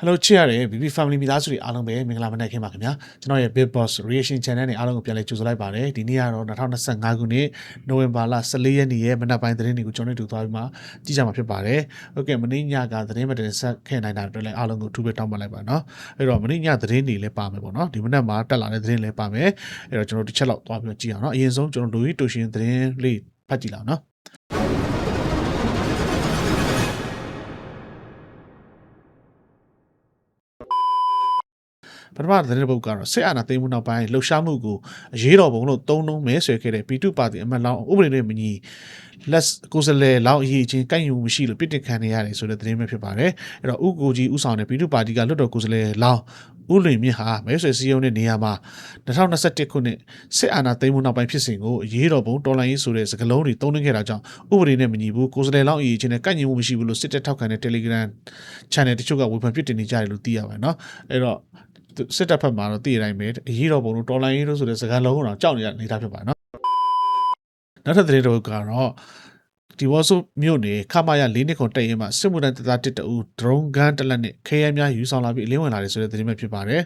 Hello ချစ်ရတဲ့ BB Family မိသားစုတွေအားလုံးပဲမင်္ဂလာမနက်ခင်းပါခင်ဗျာကျွန်တော်ရဲ့ Big Boss Reaction Channel နဲ့အားလုံးကိုပြန်လည်ကြိုဆိုလိုက်ပါတယ်ဒီနေ့ကတော့2025ခုနှစ်နိုဝင်ဘာလ14ရက်နေ့ရဲ့မနက်ပိုင်းသတင်းတွေကိုကျွန်တော်တို့တူသွားပြီးမှကြည့်ကြမှာဖြစ်ပါတယ်ဟုတ်ကဲ့မနေ့ညကသတင်းမတင်ဆက်ခဲ့နိုင်တာအတွက်လည်းအားလုံးကိုထူးပဲတောင်းပန်လိုက်ပါနော်အဲ့တော့မနေ့ညသတင်းတွေလည်းပါမယ်ပေါ့နော်ဒီမနက်မှာတက်လာတဲ့သတင်းလည်းပါမယ်အဲ့တော့ကျွန်တော်တို့တစ်ချက်လောက်သွားပြီးကြည့်အောင်နော်အရင်ဆုံးကျွန်တော်တို့တူရှင်သတင်းလေးဖတ်ကြည့်လောက်နော် ပထမသတင်းပုတ်ကတော့စစ်အာဏာသိမ်းမှုနောက်ပိုင်းလှုပ်ရှားမှုကိုအရေးတော်ပုံလို့သုံးနှုံးမဲဆွဲခဲ့တဲ့ပီတူပါတီအမတ်လောင်းဥပဒေနဲ့မညီလက်ကိုယ်စလဲလောင်းအရေးချင်းကိုက်ယူမှုမရှိလို့ပြစ်တင်ခံနေရတယ်ဆိုတဲ့သတင်းပဲဖြစ်ပါတယ်အဲ့တော့ဥကိုကြီးဥဆောင်တဲ့ပီတူပါတီကလွတ်တော်ကိုယ်စလဲလောင်းဥလွင်မြင့်ဟာမဲဆွယ်စည်းရုံးတဲ့နေရာမှာ2021ခုနှစ်စစ်အာဏာသိမ်းမှုနောက်ပိုင်းဖြစ်စဉ်ကိုအရေးတော်ပုံတော်လှန်ရေးဆိုတဲ့စကားလုံးတွေသုံးနှင်းခဲ့တာကြောင့်ဥပဒေနဲ့မညီဘူးကိုယ်စလဲလောင်းအရေးချင်းနဲ့ကိုက်ညီမှုမရှိဘူးလို့စစ်တပ်ထောက်ခံတဲ့ Telegram channel တချို့ကဝေဖန်ပြစ်တင်နေကြတယ်လို့သိရပါတယ်เนาะအဲ့တော့ စစ်တပ်ဖက်မှာတော့တည်ရတိုင်းပဲအရေးတော်ပုံလို့တော်လိုင်းရေးလို့ဆိုတဲ့စကားလုံးကတော့ကြောက်နေရနေတာဖြစ်ပါတယ်နော်နောက်ထပ်သတင်းတစ်ခုကတော့ဒီဝါဆိုမြို့နယ်ခမာရ၄နှစ်ခွန်တက်ရင်မှာစစ်မှုထမ်းတပ်သားတစ်တူဒရုန်းဂန်တစ်လက်နဲ့ခဲယမ်းများယူဆောင်လာပြီးအလင်းဝင်လာတယ်ဆိုတဲ့သတင်းပဲဖြစ်ပါတယ်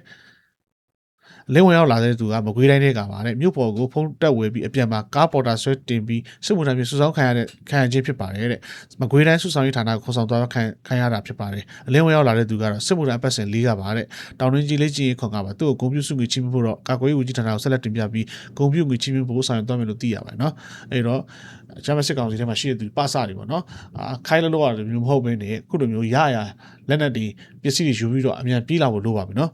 လင်းဝင်ရောက်လာတဲ့သူကမကွေးတိုင်းထဲကပါတဲ့မြို့ပေါ်ကိုဖုံးတက်ဝယ်ပြီးအပြန်မှာကားပေါ်တာဆွဲတင်ပြီးစစ်မှုထမ်းမျိုးစုဆောင်းခံရတဲ့ခံရခြင်းဖြစ်ပါတယ်တဲ့မကွေးတိုင်းစုဆောင်းရေးဌာနကခေါ်ဆောင်သွားခံခံရတာဖြစ်ပါတယ်အလင်းဝင်ရောက်လာတဲ့သူကတော့စစ်မှုထမ်းအပတ်စဉ်၄ကပါတဲ့တောင်တွင်းကြီးလေးကြီးခွန်ကပါသူ့ကိုဂုံပြူစုငွေချင်းမှုဖို့တော့ကာကွယ်ရေးဦးကြီးဌာနကိုဆက်လက်တင်ပြပြီးဂုံပြူငွေချင်းမှုဖို့ဆောင်ရွက်သွားမယ်လို့သိရပါတယ်နော်အဲ့တော့ကျမစစ်ကောင်စီထဲမှာရှိတဲ့သူပစတွေပေါ့နော်အာခိုင်းလို့လို့ရတယ်မျိုးမဟုတ်ဘဲနဲ့ခုလိုမျိုးရရလက်နက်တွေပစ္စည်းတွေယူပြီးတော့အမြန်ပြေးလာဖို့လိုပါပြီနော်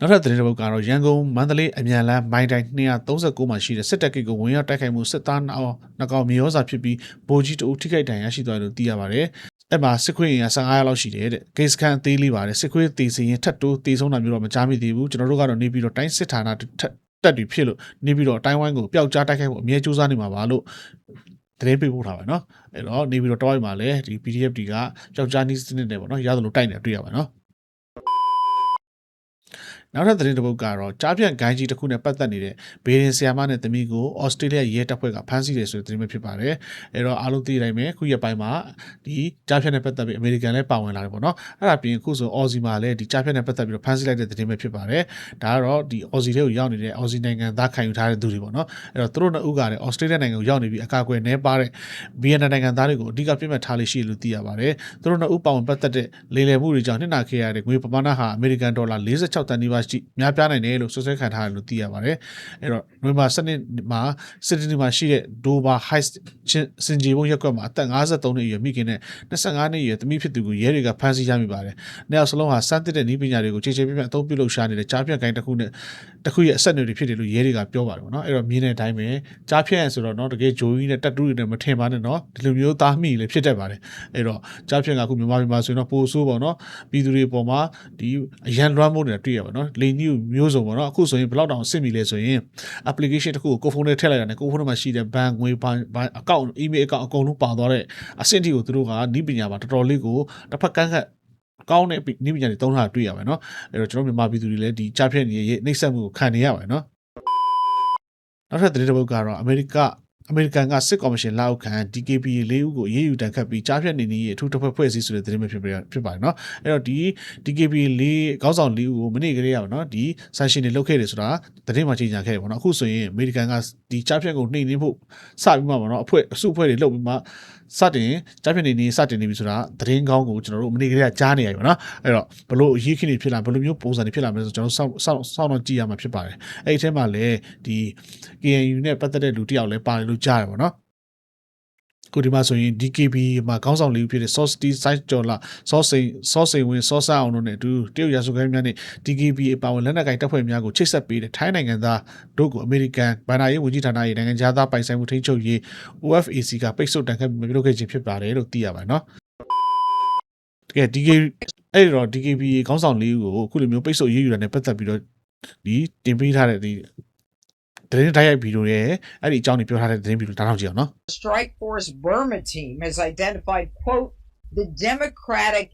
နောက်ထပ်သတင်းတစ်ပုဒ်ကတော့ရန်ကုန်မန္တလေးအမြန်လမ်းမိုင်းတိုင်း239မှာရှိတဲ့စစ်တပ်ကိတ်ကိုဝင်ရောက်တိုက်ခိုက်မှုစစ်သားနောက်နှကောင်မြေရောစာဖြစ်ပြီးဗိုလ်ကြီးတအုပ်ထိခိုက်ဒဏ်ရာရှိသွားတယ်လို့သိရပါတယ်။အဲ့မှာစစ်ခွေးရင်15ရက်လောက်ရှိတယ်တဲ့။ဂိတ်စခန်းအသေးလေးပါတယ်စစ်ခွေးတေစီရင်ထပ်တိုးတေဆုံးတာမျိုးတော့မကြားမိသေးဘူး။ကျွန်တော်တို့ကတော့နေပြီးတော့တိုင်းစစ်ဌာနထက်တက်တွေဖြစ်လို့နေပြီးတော့တိုင်းဝိုင်းကိုပျောက်ကြားတိုက်ခိုက်ဖို့အမြဲစူးစမ်းနေမှာပါလို့သတင်းပေးပို့ထားပါနော်။အဲ့တော့နေပြီးတော့တောက်ရိုက်မှာလည်းဒီ PDF တွေကပျောက်ကြားနည်းစနစ်နဲ့ပေါ့နော်ရသလိုတိုက်နေတွေ့ရပါနော်။ နောက်ထပ်သတင်းတစ်ပုဒ်ကတော့ကြားပြန့်ဂိုင်းကြီးတစ်ခုနဲ့ပတ်သက်နေတဲ့ဘေဒင်ဆီယာမနဲ့သမီးကိုဩစတြေးလျရဲတပ်ဖွဲ့ကဖမ်းဆီးတယ်ဆိုတဲ့သတင်းပဲဖြစ်ပါတယ်။အဲတော့အားလုံးသိတိုင်းပဲခုရက်ပိုင်းမှာဒီကြားပြန့်နဲ့ပတ်သက်ပြီးအမေရိကန်လည်းပါဝင်လာတယ်ပေါ့နော်။အဲ့ဒါပြင်အခုဆိုအော်ဇီမှာလည်းဒီကြားပြန့်နဲ့ပတ်သက်ပြီးတော့ဖမ်းဆီးလိုက်တဲ့သတင်းပဲဖြစ်ပါတယ်။ဒါကတော့ဒီအော်ဇီတွေကိုရောက်နေတဲ့အော်ဇီနိုင်ငံသားခံယူထားတဲ့သူတွေပေါ့နော်။အဲ့တော့သူတို့နှစ်ဦးကလည်းဩစတြေးလျနိုင်ငံကိုရောက်နေပြီးအကာအကွယ်နဲပါတဲ့ဗီယက်နမ်နိုင်ငံသားတွေကိုအဓိကပြစ်မှတ်ထားလေးရှိလို့သိရပါတယ်။သူတို့နှစ်ဦးပါဝင်ပတ်သက်တဲ့လေလည်မှုတွေကြောင့်နှစ်နာခဲ့ရတဲ့ငွေပမာဏဟာအမေရိကန်ဒေါ်လာ46တန်နီးပါးအထိများပြားနိုင်တယ်လို့ဆွဆွဲခံထားတယ်လို့သိရပါတယ်။အဲ့တော့နိုဝင်ဘာ7မှာစစ်တီမှာရှိတဲ့ဒိုဘာဟိုက်စင်ဂျီဘုံရက်ကွက်မှာအသက်53နှစ်အရွယ်မိခင်နဲ့25နှစ်အရွယ်သမီးဖြစ်သူကိုရဲတွေကဖမ်းဆီးရမိပါတယ်။နောက်စလုံးဟာစမ်းသစ်တဲ့နည်းပညာတွေကိုခြေခြေပြပြအသုံးပြုလုပ်ရှာနေတဲ့ကြားဖြတ်ကိုင်းတစ်ခုနဲ့တစ်ခုရဲ့အဆက်အနွယ်တွေဖြစ်တယ်လို့ရဲတွေကပြောပါတယ်ပေါ့နော်။အဲ့တော့မြင်တဲ့အတိုင်းပဲကြားဖြတ်ဆိုတော့နော်တကယ်ဂျိုကြီးနဲ့တက်တူးတွေနဲ့မထင်ပါနဲ့နော်။ဒီလိုမျိုးသားမိလည်းဖြစ်တတ်ပါတယ်။အဲ့တော့ကြားဖြတ်ကအခုမြန်မာပြည်မှာဆိုရင်တော့ပိုဆိုးပေါ့နော်။ပြည်သူတွေပေါ်မှာဒီအရန်လွှမ်းမိုးနေတာတွေ့ရပါတော့လိန်ကြီးမျိုးစုံပေါ့နော်။အခုဆိုရင်ဘယ်လောက်တောင်စစ်မိလဲဆိုရင် application တစ်ခုကိုကိုဖုန်းထဲထည့်လိုက်တာနဲ့ကိုဖုန်းထဲမှာရှိတဲ့ဘဏ်ငွေဘဏ်အကောင့် email အကောင့်အကုန်လုံးပါသွားတဲ့အဆင့်ထိကိုသူတို့ကနီးပညာမှာတော်တော်လေးကိုတစ်ဖက်ကန်းခတ်ကောင်းတဲ့နိပညာတွေသုံးထားတာတွေ့ရပါတယ်နော်အဲ့တော့ကျွန်တော်မြန်မာပြည်သူတွေလည်းဒီကြားဖြတ်နေရဲ့နှိမ့်ဆက်မှုကိုခံနေရပါတယ်နော်နောက်ထပ်သတင်းတစ်ပုဒ်ကတော့အမေရိက အမေရိကန်ကစစ်ကော်မရှင်လက်အောက်ခံ DKP လေးဦးကိုအေးအေးယူတန်ခတ်ပြီးကြားဖြတ်နေနေရဲ့အထူးတစ်ဖွဲ့ဖွဲ့စည်းဆိုတဲ့သတင်းပဲဖြစ်ဖြစ်ပါတယ်နော်အဲ့တော့ဒီ DKP လေးခေါင်းဆောင်လေးဦးကိုမနေ့ကလေးရပါနော်ဒီ sanction တွေလုပ်ခဲ့တယ်ဆိုတာသတင်းမှချိန်ညာခဲ့တယ်ပေါ့နော်အခုဆိုရင်အမေရိကန်ကဒီကြားဖြတ်ကိုနှိမ်နှင်းဖို့စပြီးမှပေါ့နော်အဖွဲ့အစုအဖွဲ့တွေလုပ်ပြီးမှ စတင်ကြားဖြတ်နေနေစတင်နေပြီဆိုတာသတင်းကောင်းကိုကျွန်တော်တို့မနေ့ကလေးကကြားနေရပြီနော်အဲ့တော့ဘလို့အရေးခင်းတွေဖြစ်လာဘလို့မျိုးပုံစံတွေဖြစ်လာမလဲဆိုကျွန်တော်စောင့်စောင့်စောင့်တော့ကြည့်ရမှာဖြစ်ပါတယ်အဲ့ဒီအထဲမှာလည်းဒီ KNU နဲ့ပတ်သက်တဲ့လူတစ်ယောက်လည်းပါတယ်လို့ကြားရပါတော့ ကိုဒီမှာဆိုရင် DKB မှာခေါင်းဆောင်လေးဖြစ်တဲ့ Sosty Site ကျော်လာ Sosay Sosay ဝင် Sosa အောင်တို့နဲ့အတူတရုတ်ရာစုခိုင်းများနဲ့ DKB အပါဝင်လက်နက်ကိုင်တပ်ဖွဲ့များကိုချိတ်ဆက်ပေးတဲ့ထိုင်းနိုင်ငံသားတို့ကိုအမေရိကန်ဗန်နာရေးဝန်ကြီးဌာနရဲ့နိုင်ငံခြားသားပိုင်ဆိုင်မှုထိန်းချုပ်ရေး OFAC ကပိတ်ဆို့တန်ခတ်ပြုလုပ်ခဲ့ခြင်းဖြစ်ပါတယ်လို့သိရပါတယ်နော်တကယ် DKB အဲ့တော့ DKB ခေါင်းဆောင်လေးကိုအခုလိုမျိုးပိတ်ဆို့ရေးယူတာနဲ့ပတ်သက်ပြီးတော့ဒီတင်ပေးထားတဲ့ဒီ သတင်းတိုက်ရိုက်ဗီဒီယိုရဲ့အဲ့ဒီအကြောင်းတွေပြောထားတဲ့သတင်းဗီဒီယိုဒါတော့ကြည့်အောင်နော် Strike Force Burma team has identified, quote, the Democratic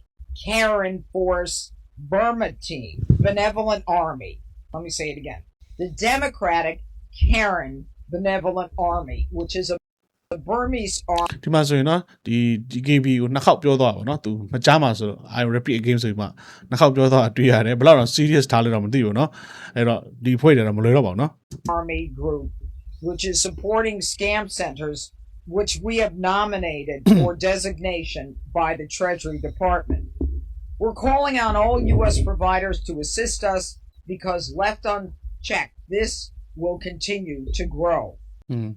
Karen Force Burma team, Benevolent Army. Let me say it again. The Democratic Karen Benevolent Army, which is a the Burmese are ဒီမှာဆိုရင်နော်ဒီ DKB ကိုနှစ်ခေါက်ပြောသွားပါဘောနော်သူမကြားမှာဆိုတော့ I repeat again ဆိုပြီးမှနှစ်ခေါက်ပြောသွားတာတွေ့ရတယ်ဘယ်တော့တော့ serious ထားလို့တော့မသိဘူးနော်အဲ့တော့ဒီဖွဲ့တယ်တော့မလွယ်တော့ပါဘူးနော် Army group, which is supporting scam centers, which we have nominated for designation by the Treasury Department. We're calling on all U.S. providers to assist us because left unchecked, this will continue to grow. อืม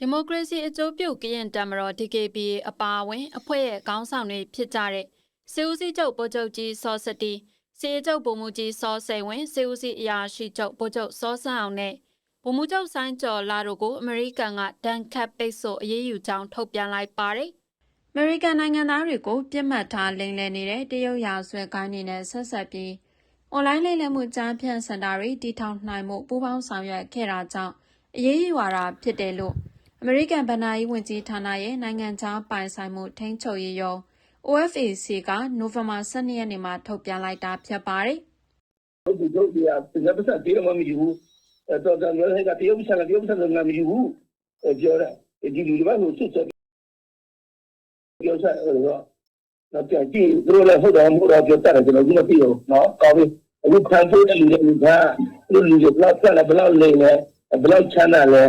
ဒီမိုကရေစီအကျိုးပြုကရင်တမတော် DKBA အပါအဝင်အဖွဲ့ရဲ့ခေါင်းဆောင်တွေဖြစ်ကြတဲ့စေဦးစီးချုပ်ဗိုလ်ချုပ်ကြီးစောစတီစေချုပ်ဗိုလ်မှူးကြီးစောစိန်ဝင်းစေဦးစီးအရာရှိချုပ်ဗိုလ်ချုပ်စောဆန်းအောင်နဲ့ဗိုလ်မှူးချုပ်ဆိုင်းကျော်လာတို့ကိုအမေရိကန်ကဒဏ်ခတ်ပိတ်ဆို့အရေးယူကြောင်းထုတ်ပြန်လိုက်ပါတယ်။အမေရိကန်နိုင်ငံသားတွေကိုပြစ်မှတ်ထားလိမ်လည်နေတဲ့တရုတ်ရာဆွဲကိုင်းနေနဲ့ဆက်ဆက်ပြီးအွန်လိုင်းလိမ်လည်မှုကြားဖြန့်စင်တာတွေတည်ထောင်နိုင်မှုပူးပေါင်းဆောင်ရွက်ခဲ့တာကြောင့်အရေးယူရတာဖြစ်တယ်လို့ အမေရိကန်ဗဏ္ဍာရေးဝန်ကြီးဌာနရဲ့နိုင်ငံခြားပိုင်ဆိုင်မှုထိန်းချုပ်ရေးရုံး OFAC ကနိုဝင်ဘာ12ရက်နေ့မှာထုတ်ပြန်လိုက်တာဖြစ်ပါတယ်။ဟုတ်ပြီတို့ဒီကငါပတ်သက်သေးမှမယူဘူးအဲ့တော့ဒါမျိုးကတရုတ်ဆန်ကတရုတ်ဆန်ကငါမယူဘူးအဲ့ပြောတယ်ဒီလူတွေဘာလို့စစ်စစ်ပြောစားအဲ့တော့တော့ပြန်ကြည့်သူတို့လည်းဟုတ်တယ်မဟုတ်တော့ပြောတတ်တယ်ကျွန်တော်ကမသိဘူးနော်ကောင်းပြီအခုခံဖို့တဲ့လူတွေကလူလူတွေဘလောက်ဆက်လဲဘလောက်လိမ့်လဲဘလောက်ချမ်းသာလဲ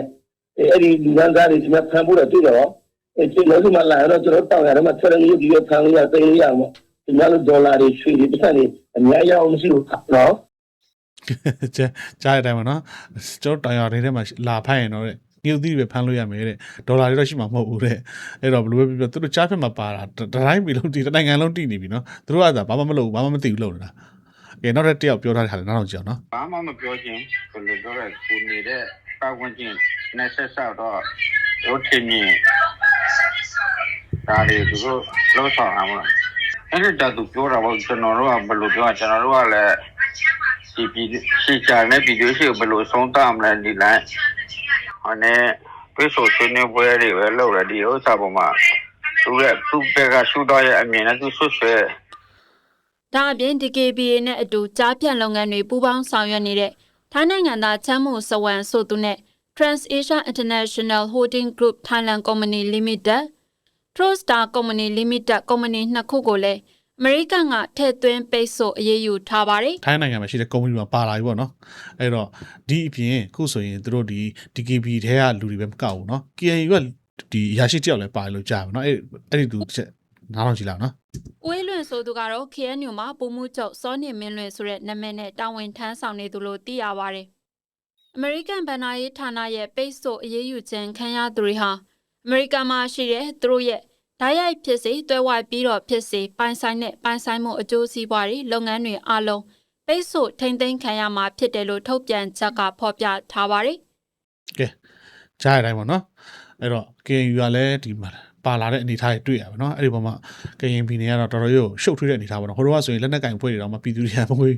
အဲ့ဒီလူကန်းသားတွေကျွန်တော်ခံဖို့တော့တွေ့တော့အဲ့ဒီလောကမှာလာတော့ကျွန်တော်တောင်းရတယ်မှာဆက်ရည်ဒီရခံရသိရအောင်ဒီမှာဒေါ်လာတွေရွှေတွေပတ်စံတွေအများကြီးအောင်မရှိဘူးနော်ကြားကြားတဲ့အတိုင်းပါနော်ကျွန်တော်တောင်ရတွေထဲမှာလာဖိုင်ရင်တော့တဲ့ငြုပ်သီးတွေပဲဖမ်းလို့ရမယ်တဲ့ဒေါ်လာတွေတော့ရှိမှာမဟုတ်ဘူးတဲ့အဲ့တော့ဘယ်လိုပဲပြောပြောသူတို့ကြားဖြတ်မှာပါတာတတိုင်းပြည်လုံးဒီတစ်နိုင်ငံလုံးတည်နေပြီနော်သူတို့ကသာဘာမှမလုပ်ဘူးဘာမှမသိဘူးလုပ်နေတာကဲနောက်တစ်တစ်ယောက်ပြောထားတဲ့ခါလည်းနောက်တော့ကြည့်အောင်နော်ဘာမှမပြောချင်းဘယ်လိုပြောရဲကိုနေတဲ့ပတ်ဝန်းကျင် နဲ့ဆက်ဆောက်တော့ရိုးထင်းမြင်ဒါတွေသူတို့လောက်ဆောင်အောင်လားအဲ့ဒါတူပြောတာပေါ့ကျွန်တော်တို့ကဘယ်လိုပြောရကျွန်တော်တို့ကလည်းဒီပြည်စီချာနဲ့ပြည်သူ့ရှိကိုဘယ်လိုဆုံးတမလဲဒီလိုက်ဟောနဲ့ပြေဆိုဆွေးနွေးပွဲတွေပဲလုပ်ရဒီဥစ္စာပေါ်မှာသူရဲ့သူ့ဘက်ကရှုတော့ရဲ့အမြင်နဲ့သူဆွဆွဲဒါအပြင် DKBA နဲ့အတူကြားဖြန့်လုပ်ငန်းတွေပူးပေါင်းဆောင်ရွက်နေတဲ့ထိုင်းနိုင်ငံသားချမ်းမှုစဝမ်ဆိုသူနဲ့ TransAsia International Holding Group Thailand Company Limited, Trostar Company Limited ကုမ္ပဏီနှစ်ခုကိုလည်းအမေရိကန်ကထည့်သွင်းပိတ်ဆို့အရေးယူထားပါတယ်ထိုင်းနိုင်ငံမှာရှိတဲ့ကုမ္ပဏီမှာပါလာပြီပေါ့နော်အဲ့တော့ဒီအပြင်ခုဆိုရင်သူတို့ဒီ DKB ထဲကလူတွေပဲမကောက်ဘူးနော် KNU ကဒီရရှိတယောက်လည်းပါတယ်လို့ကြားပါနော်အဲ့အဲ့ဒီသူတစ်ချက်နားထောင်ကြည့်လောက်နော်။ဦးအေးလွင်ဆိုသူကတော့ KNU မှာပုံမှုချုပ်စောနေမင်းလွင်ဆိုတဲ့နာမည်နဲ့တာဝန်ထမ်းဆောင်နေသူလို့သိရပါတယ်။ အမေရိကန်ဗဏ္ဍာရေးဌာနရဲ့ပိတ်ဆို့အရေးယူခြင်းခံရသူတွေဟာအမေရိကန်မှာရှိတဲ့သူတို့ရဲ့ဓာတ်ရိုက်ဖြစ်စေတွဲဝိုက်ပြီးတော့ဖြစ်စေပိုင်ဆိုင်တဲ့ပိုင်ဆိုင်မှုအကျိုးစီးပွားတွေလုပ်ငန်းတွေအလုံးပိတ်ဆို့ထိမ့်သိမ်းခံရမှာဖြစ်တယ်လို့ထုတ်ပြန်ချက်ကဖော်ပြထားပါတယ်ကဲကြားရတိုင်းပေါ့နော်အဲ့တော့ KNU ကလည်းဒီမှာ ပါလာတဲ့အနေအထားတွေတွေ့ရပါတော့အဲ့ဒီပုံမှာ KNB နေကတော့တော်တော်ရိုးရှုပ်ထွေးတဲ့အနေအထားပေါ့နော်ဟိုတော့ကဆိုရင်လက်နက်ကင်ဖွဲ့တွေတော့မပြည်သူတွေကမကွေး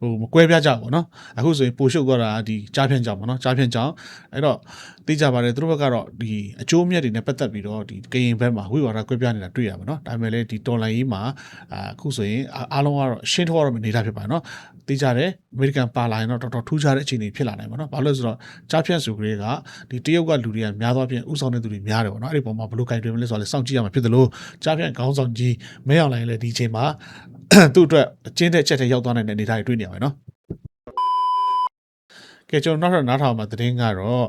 ဟိုမကွဲပြားကြဘူးပေါ့နော်အခုဆိုရင်ပိုရှုပ်သွားတာဒီကြားဖြန့်ကြောင်ပေါ့နော်ကြားဖြန့်ကြောင်အဲ့တော့သိကြပါတယ်သူတို့ဘက်ကတော့ဒီအကျိုးမြတ်တွေနဲ့ပတ်သက်ပြီးတော့ဒီကရင်ဘက်မှာဝိဝါဒကွဲပြားနေတာတွေ့ရပါတော့ဒါပေမဲ့လည်းဒီတော်လိုင်းရေးမှာအခုဆိုရင်အားလုံးကတော့ရှင်းထောရမယ့်အနေအထားဖြစ်ပါတယ်နော်သိကြတယ်အမေရိကန်ပါလာရင်တော့တော်တော်ထူးခြားတဲ့အခြေအနေဖြစ်လာနိုင်ပါတော့ဘာလို့လဲဆိုတော့ကြားဖြန့်စုကလေးကဒီတရုတ်ကလူတွေကများသောအားဖြင့်ဥဆောင်တဲ့သူတွေများတယ်ပေါ့နော်အဲ့ဒီပုံမှာဘလို့ကင်တွင်မလဲဆိုတော့လေစောင့်ကြည့်ရမှာဖြစ်တယ်လို့ကြားဖြန့်ခေါင်းဆောင်ကြီးမဲအောင်လိုင်းလည်းဒီအချိန်မှာသူ့အတွက်အကျဉ်းတဲ့ချက်တွေရောက်သွားနိုင်တဲ့အနေအထားတွေတွေ့နေရပါတယ်နော်ကဲကျွန်တော်နောက်ထပ်နားထောင်မှာသတင်းကတော့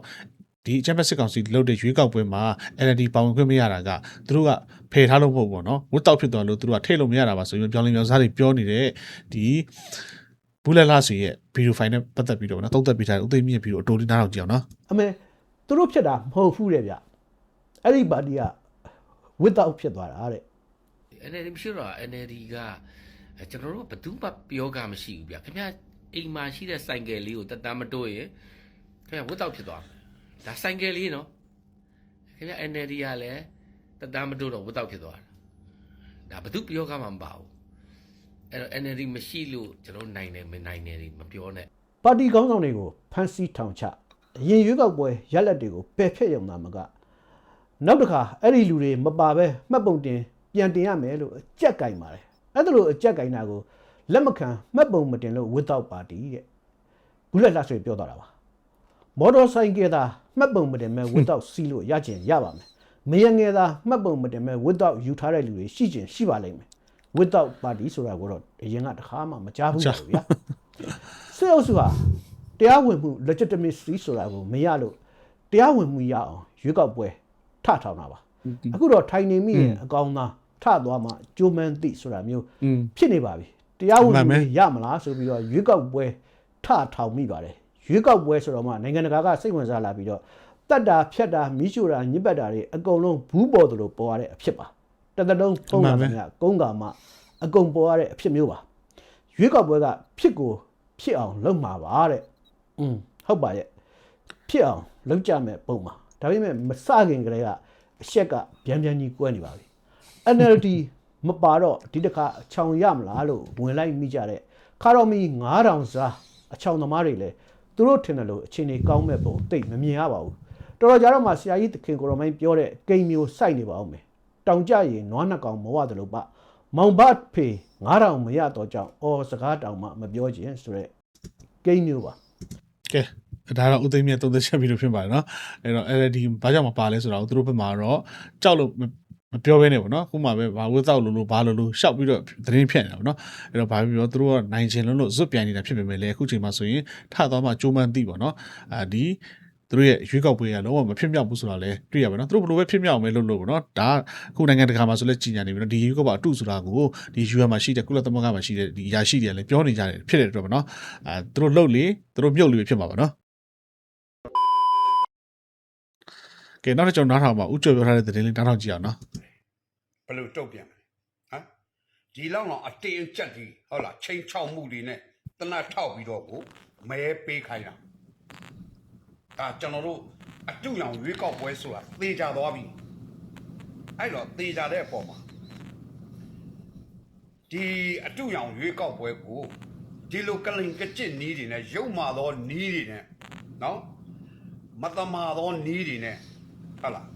ဒီအချမ်းဘက်စစ်ကောင်စီလုပ်တဲ့ရွေးကောက်ပွဲမှာ NLD ပါဝင်ခွင့်မရတာကသူတို့ကဖယ်ထားလို့မဟုတ်ဘူးပေါ့နော်ဝတ်တောက်ဖြစ်သွားလို့သူတို့ကထိတ်လို့မရတာပါဆိုပြီးပြောင်းလဲပြောင်းစားတွေပြောနေတဲ့ဒီဘူးလက်လာစီရဲ့ဗီဒီယိုဖိုင်နဲ့ပတ်သက်ပြီးတော့နော်တုံ့သက်ပေးထားတဲ့ဥသိမ်းမြင့်ဗီဒီယိုအတိုလေးနားထောင်ကြည့်အောင်နော်အမေသူတို့ဖြစ်တာမဟုတ်ဘူးတဲ့ဗျအဲ့ဒီပါတီက without ဖြစ်သွားတာတဲ့ NLD မရှိတော့ NLD ကအဲကျွန်တော်တို့ကဘယ်သူမှပြောကမရှိဘူးဗျခင်ဗျအိမ်မှာရှိတဲ့စိုင်ကယ်လေးကိုတတမ်းမတိုးရင်ခင်ဗျဝတ်တော့ဖြစ်သွားမယ်ဒါစိုင်ကယ်လေးနော်ခင်ဗျ NLD ကလည်းတတမ်းမတိုးတော့ဝတ်တော့ဖြစ်သွားတာဒါဘယ်သူပြောကမှမပါဘူးအဲ့တော့ NLD မရှိလို့ကျွန်တော်နိုင်တယ်မနိုင်တယ်တွေမပြောနဲ့ပါတီကောင်းဆောင်တွေကိုဖမ်းဆီးထောင်ချအရင်ရွေးကောက်ပွဲရက်လက်တွေကိုပယ်ဖျက်ရုံသာမက နောက်တစ်ခါအဲ့ဒီလူတွေမပါပဲမှတ်ပုံတင်ပြန်တင်ရမယ်လို့အကြက်ကင်ပါတယ်အဲ့ဒါလို့အကြက်ကင်တာကိုလက်မခံမှတ်ပုံမတင်လို့ without ပါတီတဲ့ဘူးလက်လက်ဆွေပြောသွားတာပါမော်တော်ဆိုင်ကယ်သာမှတ်ပုံမတင်မဲ့ without စီးလို့ရချင်ရပါမယ်မယငယ်သာမှတ်ပုံမတင်မဲ့ without ယူထားတဲ့လူတွေရှိကျင်ရှိပါလိမ့်မယ် without party ဆိုတာကိုတော့အရင်ကတခါမှမကြားဘူးပါဘူးဗျာစစ်အုပ်စုဟာတရားဝင်မှု legitimacy ဆိုတာကိုမရလို့တရားဝင်မှုရအောင်ရွေးကောက်ပွဲ ထထောင်တာပါအခုတော့ထိုင်နေမိရင်အကောင်သားထသွားမှကြိုးမန်းသိဆိုတာမျိုးဖြစ်နေပါပြီတရားဝင်ရမလားဆိုပြီးတော့ရွေးကောက်ပွဲထထောင်မိပါတယ်ရွေးကောက်ပွဲဆိုတော့မှနိုင်ငံတကာကစိတ်ဝင်စားလာပြီးတော့တတ်တာဖြတ်တာမိချိုတာညစ်ပတ်တာတွေအကုန်လုံးဘူးပေါ်သလိုပေါ်ရတဲ့အဖြစ်ပါတသက်လုံးပုံမှန်ကကုန်းကမှအကုန်ပေါ်ရတဲ့အဖြစ်မျိုးပါရွေးကောက်ပွဲကဖြစ်ကိုဖြစ်အောင်လုပ်မှာပါတဲ့อืมဟုတ်ပါရဲ့ဖြစ်အောင်လုပ်ကြမယ်ပုံမှာ ဒါပေမဲ့မစခင်ကလေးကအရှက်ကဗျမ်းဗျမ်းကြီးကွဲနေပါပြီ NLD မပါတော့ဒီတစ်ခါအချောင်ရမလားလို့ဝင်လိုက်မိကြတဲ့ခါတော်မီ9000စားအချောင်သမားတွေလည်းသူတို့ထင်တယ်လို့အချိန်ကြီးကောင်းမဲ့ပုံတိတ်မမြင်ရပါဘူးတော်တော်ကြာတော့မှဆရာကြီးသခင်ကိုရောမိုင်းပြောတဲ့ကိန်းမျိုးစိုက်နေပါအောင်မယ်တောင်ကြရင်နွားနှစ်ကောင်မဝတယ်လို့ပမောင်ဘတ်ဖေ9000မရတော့ကြောင်းအော်စကားတောင်မှမပြောခြင်းဆိုတဲ့ကိန်းမျိုးပါကဲ ဒါတော့ဦးသိမ်းမြတ်သုံးသက်ချက်ပြီးလို့ဖြစ်ပါတယ်နော်အဲ့တော့ LED ဘာကြောင့်မပါလဲဆိုတော့သူတို့ဘက်မှာတော့ကြောက်လို့မပြောဘဲနဲ့ပေါ့နော်ခုမှပဲဘာဝတ်တောက်လို့လို့ဘာလို့လို့ရှောက်ပြီးတော့သတင်းဖြန့်နေတာပေါ့နော်အဲ့တော့ဘာဖြစ်ပြောသူတို့ကနိုင်ချင်လို့လို့ဇွတ်ပြန်နေတာဖြစ်ပေမဲ့လည်းအခုချိန်မှာဆိုရင်ထသွားမှကြိုးမန်းသိပေါ့နော်အာဒီသူတို့ရဲ့ရွေးကောက်ပွဲကလုံးဝမဖြစ်မြောက်ဘူးဆိုတာလည်းတွေ့ရပါတော့သူတို့ဘလို့ပဲဖြစ်မြောက်မယ်လို့လို့ပေါ့နော်ဒါအခုနိုင်ငံတကာမှာဆိုလဲကြီးညာနေပြီနော်ဒီရွေးကောက်ပွဲအတုဆိုတာကိုဒီ UN မှာရှိတဲ့ကုလသမဂ္ဂမှာရှိတဲ့ဒီအရာရှိတွေကလည်းပြောနေကြတယ်ဖြစ်တဲ့အတွက်ပေါ့နော်အာသူတို့လှုပ်လေသူတို့မြုပ်လေဖြစ်မှာပါနော် ကဲနောက်တစ်ကြောင်နားထောင်ပါဥကျော်ပြောထားတဲ့သတင်းလေးနားထောင်ကြည့်အောင်နော်ဘယ်လိုတုတ်ပြန်မလဲဟမ်ဒီလောက်တော့အတင်းကြက်ဒီဟုတ်လားချိန်ချောက်မှုတွေနဲ့တနတ်ထောက်ပြီးတော့ကိုမဲပေးခိုင်းတာဒါကျွန်တော်တို့အတူရောင်ရွေးကောက်ပွဲဆိုတာသေချာသွားပြီအဲ့တော့သေချာတဲ့အပေါ်မှာဒီအတူရောင်ရွေးကောက်ပွဲကိုဒီလိုကလင်ကကြစ်နီးတွေနဲ့ရုပ်မာသောနီးတွေနဲ့နော်မတမာသောနီးတွေနဲ့ ဟုတ်လား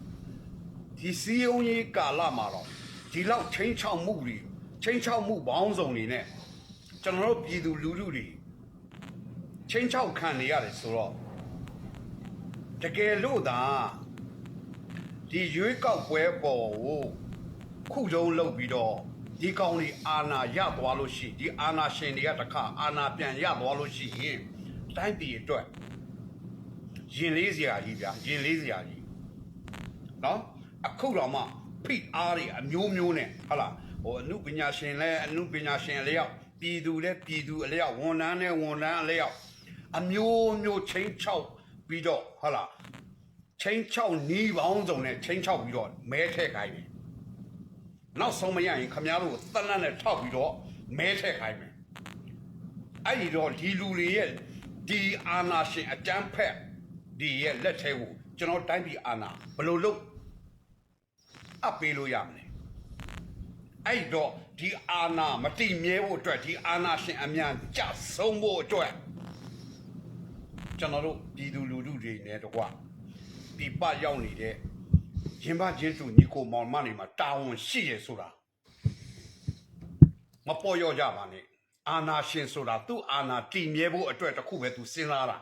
ဒီစီယုံရေးကာလမှာတော့ဒီလောက်ချင်းချောက်မှုတွေချင်းချောက်မှုပေါင်းစုံတွေနဲ့ကျွန်တော်တို့ပြည်သူလူထုတွေချင်းချောက်ခံနေရတယ်ဆိုတော့တကယ်လို့သာဒီရွေးကောက်ပွဲပေါ်ကိုခုလုံးလုပ်ပြီးတော့ဒီကောင်တွေအာဏာရသွားလို့ရှိရင်ဒီအာဏာရှင်တွေကတခါအာဏာပြန်ရသွားလို့ရှိရင်တိုင်းပြည်အတွက်ရင်လေးစရာကြီးဗျာရင်လေးစရာကြီး နော်အခုတော့မှဖိအားတွေအမျိုးမျိုးနဲ့ဟုတ်လားဟိုအမှုပညာရှင်လဲအမှုပညာရှင်အလျောက်ပြည်သူလဲပြည်သူအလျောက်ဝန်ထမ်းလဲဝန်ထမ်းအလျောက်အမျိုးမျိုးချင်းချောက်ပြီးတော့ဟုတ်လားချင်းချောက်နီးပေါင်းစုံနဲ့ချင်းချောက်ပြီးတော့မဲထည့်ခိုင်းတယ်နောက်ဆုံးမရရင်ခမများတို့ကိုတက်လက်နဲ့ထောက်ပြီးတော့မဲထည့်ခိုင်းမယ်အဲ့ဒီတော့ဒီလူတွေရဲ့ဒီအာနာရှင်အတန်းဖက်ဒီရဲ့လက်ထဲကိုကျွန်တော်တိုင်းပြည်အာနာဘယ်လိုလုပ် အပ်ပေးလို့ရမလဲအဲ့တော့ဒီအာနာမတိမြဲဖို့အတွက်ဒီအာနာရှင်အမြန်ကြဆုံးဖို့အတွက်ကျွန်တော်တို့ပြည်သူလူထုတွေနဲ့တကွပြပရောက်နေတဲ့ရင်ဘချင်းသူညီကိုမောင်မနေမှာတာဝန်ရှိရဆိုတာမပေါ်ရောကြပါနဲ့အာနာရှင်ဆိုတာသူ့အာနာတည်မြဲဖို့အတွက်တစ်ခုပဲသူစဉ်းစားတာ